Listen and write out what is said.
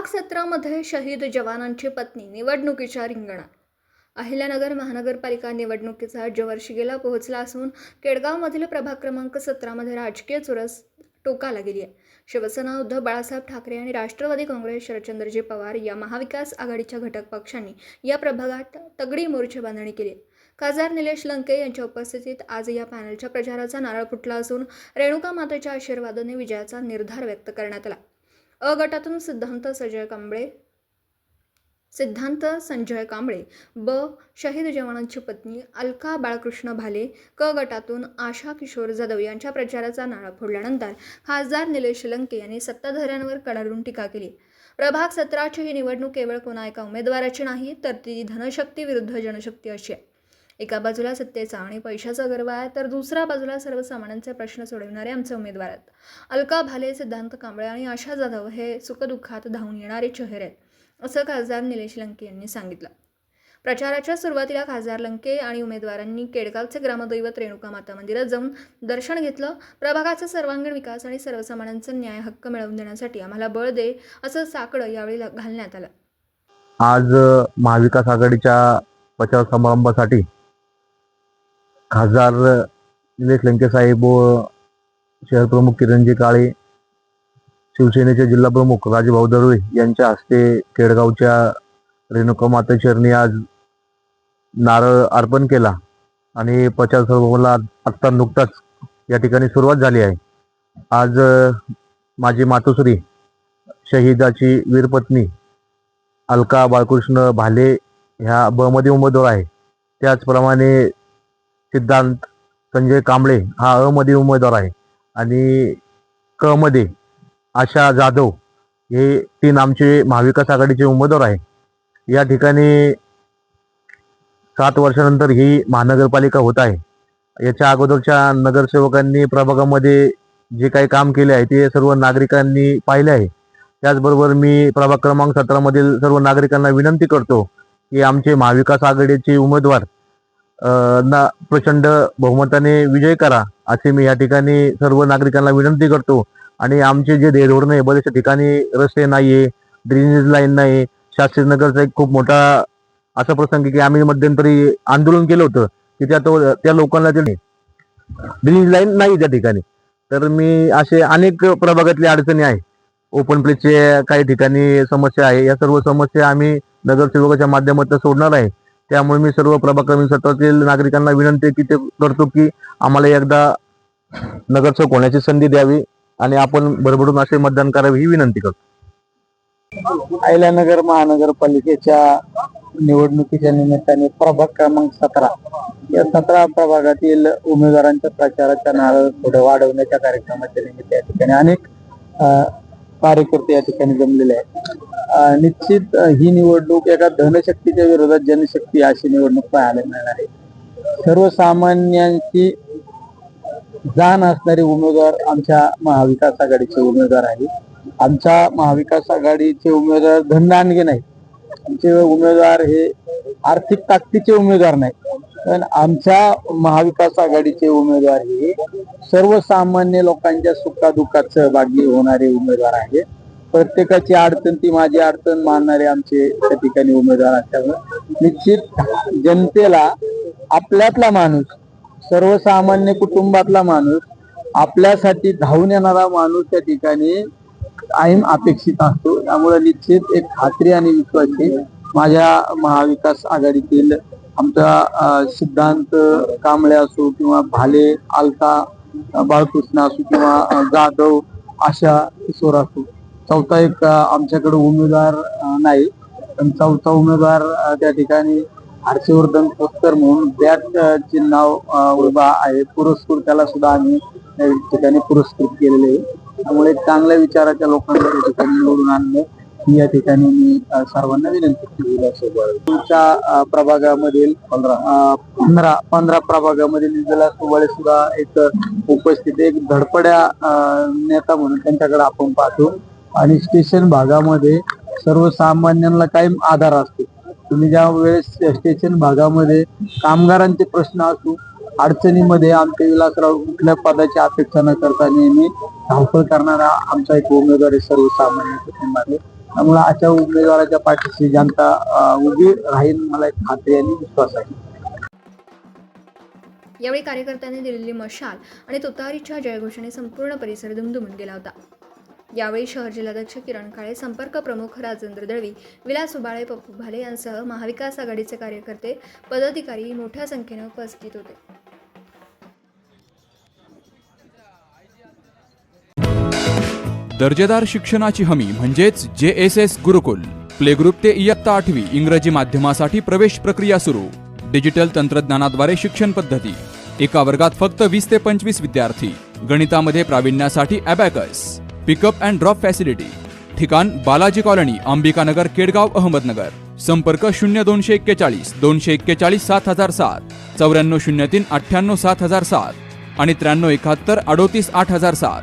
प्रभाग सत्रामध्ये शहीद जवानांची पत्नी निवडणुकीच्या रिंगणात. अहिल्यानगर महानगरपालिका निवडणुकीचा जवर्शिगेला पोहोचला असून केडगावमधील प्रभाग क्रमांक सतरामध्ये राजकीय चुरस टोकाला गेली आहे. शिवसेना उद्धव बाळासाहेब ठाकरे आणि राष्ट्रवादी काँग्रेस शरदचंद्रजी पवार या महाविकास आघाडीच्या घटक पक्षांनी या प्रभागात तगडी मोर्चे बांधणी केली आहे. खासदार निलेश लंके यांच्या उपस्थितीत आज या पॅनलच्या प्रचाराचा नारळ फुटला असून रेणुका मातेच्या आशीर्वादाने विजयाचा निर्धार व्यक्त करण्यात आला. अ गटातून सिद्धांत संजय कांबळे. सिद्धांत संजय कांबळे. ब. शहीद जवानांची पत्नी अलका बाळकृष्ण भाले. क. गटातून आशा किशोर जाधव यांच्या प्रचाराचा नाळा फोडल्यानंतर खासदार निलेश लंके यांनी सत्ताधाऱ्यांवर कडाडून टीका केली. प्रभाग सतराची ही निवडणूक केवळ कोणा एका उमेदवाराची नाही तर ती धनशक्ती विरुद्ध जनशक्ती अशी आहे. एका बाजूला सत्तेचा आणि पैशाचा गर्व आहे तर दुसऱ्या बाजूला सर्वसामान्यांचे प्रश्न सोडविणारे आमचे उमेदवार आहेत. अलका भाले सिद्धांत कांबळे आणि आशा जाधव हे सुखदुःखात धावून येणारे चेहरे आहेत असं खासदार निलेश लंके यांनी सांगितलं. प्रचाराच्या सुरुवातीला खासदार लंके आणि उमेदवारांनी केडगावचे ग्रामदैवत रेणुका माता मंदिरात जाऊन दर्शन घेतलं. प्रभागाचा सर्वांगीण विकास आणि सर्वसामान्यांचा न्याय हक्क मिळवून देण्यासाठी आम्हाला बळ दे असं साकडं यावेळी घालण्यात आलं. आज महाविकास आघाडीच्या प्रचार समारंभासाठी खासदार निलेश लंके साहेब व शहर प्रमुख किरणजी काळे शिवसेनेचे जिल्हा प्रमुख राजभाऊ दरवे यांच्या हस्ते केडगावच्या रेणुका माता चरणी आज नारळ अर्पण केला आणि प्रचार समारंभाला आत्ता नुकताच या ठिकाणी सुरुवात झाली आहे. आज माझी मातोश्री शहीदाची वीरपत्नी अलका बाळकृष्ण भाले ह्या ब उमेदवार आहे त्याचप्रमाणे सिद्धांत संजय कांबळे हा अमध्ये उमेदवार आहे. आणि क मध्ये आशा जाधव हे तीन आमचे महाविकास आघाडीचे उमेदवार आहे या ठिकाणी सात वर्षानंतर ही महानगरपालिका होत आहे. याच्या अगोदरच्या नगरसेवकांनी प्रभागामध्ये जे काही काम केले आहे ते सर्व नागरिकांनी पाहिले आहे. त्याचबरोबर मी प्रभाग क्रमांक सतरामधील सर्व नागरिकांना विनंती करतो की आमचे महाविकास आघाडीचे उमेदवार ना प्रचंड बहुमताने विजय करा असे मी या ठिकाणी सर्व नागरिकांना विनंती करतो. आणि आमचे जे धोरण आहे बरेचशा ठिकाणी रस्ते नाहीये ड्रेनेज लाईन नाही शास्त्री नगरचा एक खूप मोठा असा प्रसंग की आम्ही मध्यंतरी आंदोलन केलं होतं की त्या तो- त्या लोकांना ते ड्रेनेज लाईन नाही त्या ठिकाणी. तर मी असे अनेक प्रभागातली अडचणी आहे. ओपन प्लेसचे काही ठिकाणी समस्या आहे. या सर्व समस्या आम्ही नगरसेवकाच्या माध्यमातून सोडणार आहे. त्यामुळे मी सर्व प्रभाग क्रमांक सतरातील नागरिकांना विनंती की ते करतो की आम्हाला एकदा नगरसेवक होण्याची संधी द्यावी आणि आपण भरभरून असे मतदान करावे ही विनंती करतो. अहिल्यानगर महानगरपालिकेच्या निवडणुकीच्या निमित्ताने प्रभाग क्रमांक सतरा. या सतरा प्रभागातील उमेदवारांच्या प्रचाराच्या नारळ थोडं वाढवण्याच्या कार्यक्रमाच्या निमित्त या ठिकाणी अनेक कार्यकर्ते या ठिकाणी जमलेले आहेत. निश्चित ही निवडणूक एका धनशक्तीच्या विरोधात जनशक्ती अशी निवडणूक पाहायला मिळणार आहे. सर्वसामान्यांची जाण असणारे उमेदवार आमच्या महाविकास आघाडीचे उमेदवार आहेत. आमच्या महाविकास आघाडीचे उमेदवार धनदानगे नाही आमचे उमेदवार हे आर्थिक ताकदीचे उमेदवार नाही पण आमच्या महाविकास आघाडीचे उमेदवार हे सर्वसामान्य लोकांच्या सुखादुःखात सहभागी होणारे उमेदवार आहेत. प्रत्येकाची अडचण ती माझी अडचण मानणारे आमचे त्या ठिकाणी उमेदवार असल्यामुळे निश्चित जनतेला आपल्यातला माणूस सर्वसामान्य कुटुंबातला माणूस आपल्यासाठी धावून येणारा माणूस त्या ठिकाणी कायम अपेक्षित असतो. त्यामुळे निश्चित एक खात्री आणि विश्वास आहे माझ्या महाविकास आघाडीतील आमचा सिद्धांत कांबळे असो किंवा भाले अलका बाळकृष्ण असो किंवा जाधव आशा किशोर असो. चौथा एक आमच्याकडे उमेदवार नाही. पण चौथा उमेदवार त्या ठिकाणी हर्षवर्धन खोतकर म्हणून बॅट चिन्हाव अं, उभा आहे. पुरस्कृत त्याला सुद्धा आम्ही त्या ठिकाणी पुरस्कृत केलेले आहे. त्यामुळे चांगल्या विचाराच्या लोकांना या ठिकाणी निवडून आणणं ही या ठिकाणी मी सर्वांना विनंती केली आहे तुमच्या प्रभागामधील पंधरा. पंधरा प्रभागामधील विजला सुबाळे सुद्धा एक उपस्थित. एक धडपड्या नेता म्हणून त्यांच्याकडे आपण पाहतो. आणि स्टेशन भागामध्ये सर्वसामान्यांना काय आधार असतो. तुम्ही ज्या वेळेस स्टेशन भागामध्ये कामगारांचे प्रश्न असो अडचणीमध्ये आमच्या विलासराव कुठल्या पदाची अपेक्षा न करता नेहमी धावपळ करणारा आमचा एक उमेदवार आहे सर्वसामान्य त्यामुळे अशा उमेदवाराच्या पाठीशी जनता उभी राहील मला एक खात्री आणि विश्वास आहे. यावेळी कार्यकर्त्यांनी दिलेली मशाल आणि तुतारीच्या जयघोषाने संपूर्ण परिसर दुमदुमून गेला होता. यावेळी शहर जिल्हाध्यक्ष किरण काळे संपर्क प्रमुख राजेंद्र दळवी विलास उबाळे पप्पू भाले यांसह महाविकास आघाडीचे कार्यकर्ते पदाधिकारी मोठ्या संख्येने उपस्थित होते. दर्जेदार शिक्षणाची हमी म्हणजेच जे एस एस गुरुकुल. प्ले ग्रुप ते इयत्ता आठवी इंग्रजी माध्यमासाठी प्रवेश प्रक्रिया सुरू. डिजिटल तंत्रज्ञानाद्वारे शिक्षण पद्धती. एका वर्गात फक्त वीस ते पंचवीस विद्यार्थी. गणितामध्ये प्रावीण्यासाठी abacus. Pickup and drop facility. ठिकाण बालाजी कॉलनी अंबिकानगर केडगाव अहमदनगर. संपर्क शून्य दोनशे एक्केचाळीस दोनशे एक्केचाळीस सात हजार सात चौऱ्याण्णव शून्य तीन अठ्ठ्याण्णव सात हजार सात आणि त्र्याण्णव एकाहत्तर अडोतीस आठ हजार सात.